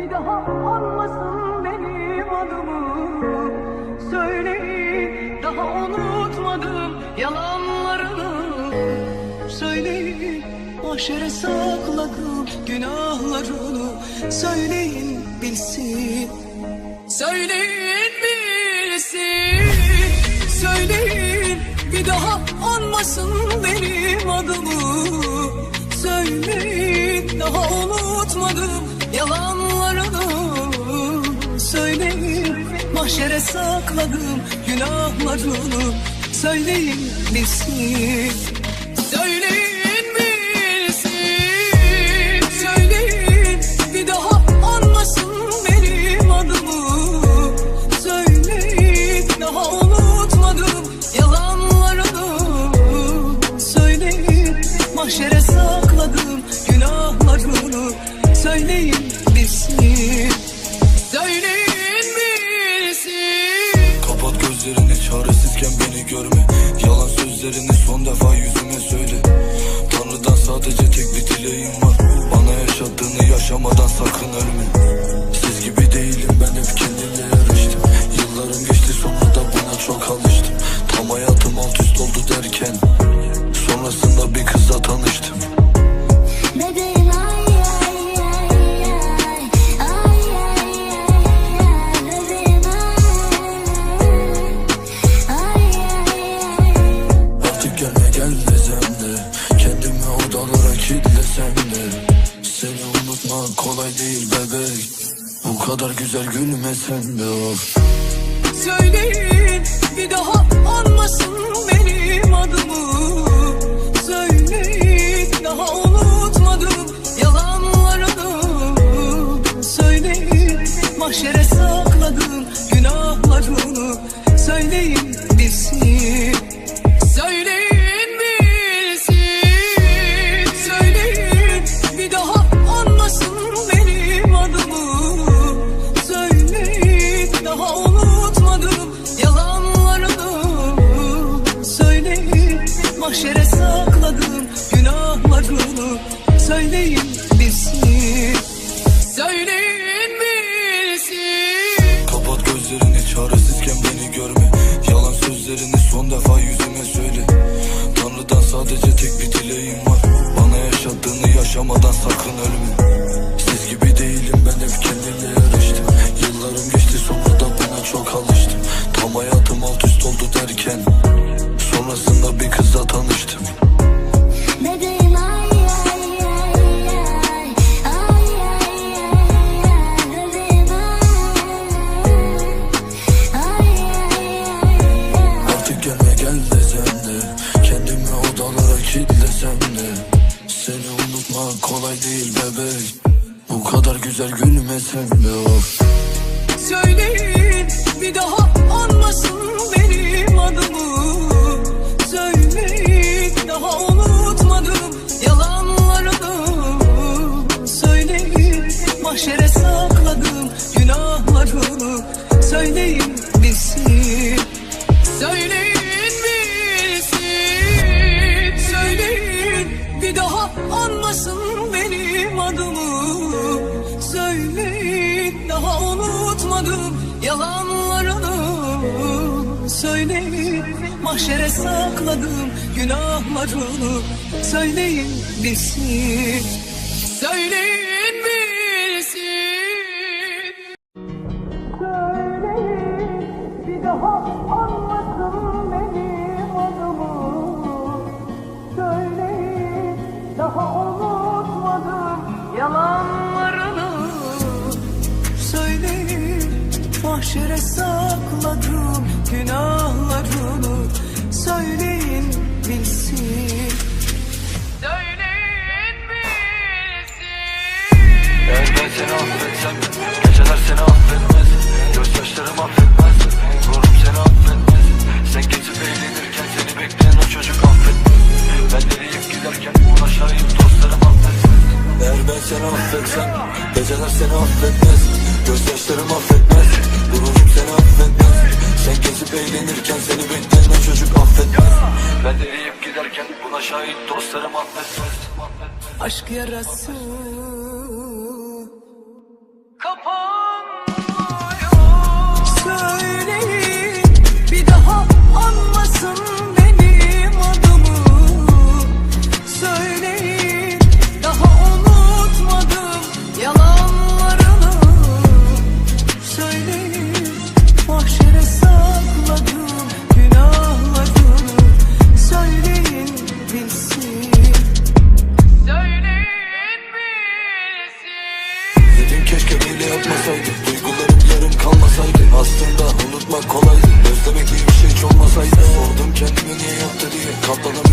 Bir daha anmasın benim adımı. Söyleyin daha unutmadım yalanlarını. Söyleyin mahşere sakladım günahlarını. Söyleyin bilsin Söyleyin bilsin. Söyleyin bir daha anmasın benim adımı. Söyleyin daha unutmadım yalanlarını mahşere sakladım günahlarını. Söyleyin bilsin Söyleyin görme. Yalan sözlerini son defa kilitlesem de Seni unutmak kolay değil bebek. Bu kadar güzel gülmesen de of. Söyleyin bir daha anmasın benim adımı. Söyleyin daha unutmadım yalanlarını. Söyleyin mahşere sakladım günahlarını. Söyleyin bilsin sakladım günahlarını Söyleyin bilsin. Söyleyin bilsin. Kapat gözlerini çaresizken beni görme. Yalan sözlerini son defa yüzüme söyle. Tanrıdan sadece tek bir dileğim var. Bana yaşattığını yaşamadan sakın ölme. Siz gibi değilim ben hep kendimle yarıştım kilitlesem de Seni unutmak kolay değil bebek Bu kadar güzel gülmesen de of Söyleyin bir daha anmasın benim adımı. Söyleyin daha unutmadım yalanlarını Söyleyin mahşere sakladım günahlarını Söyleyin bilsin. Söyleyin unutmadım yalanlarını Söyleyin mahşere sakladım günahlarını Söyleyin bilsin Söyleyin mahşere sakladım günahlarını Söyleyin bilsin. Söyleyin bilsin. Eğer ben seni affetsem Geceler seni affetmez. Gözyaşlarım affetmez. Gururum seni affetmez. Sen geçip eğlenirken seni bekleyen o çocuk affetmez. Ben nereyip seni affetsem Geceler seni affetmez. Gözyaşlarım affetmez. Gururum seni affetmez. Sen geçip eğlenirken seni bekleyen çocuk affetmez. Ben nereyip giderken buna şahit dostlarım affetmez. Aşk yarası Dedim keşke böyle yapmasaydım. Duygularım yarım kalmasaydı. Aslında unutmak kolaydı. Özlemek diye bir şey hiç olmasaydı. Sordum kendime niye yaptı diye. Katlanamıyorum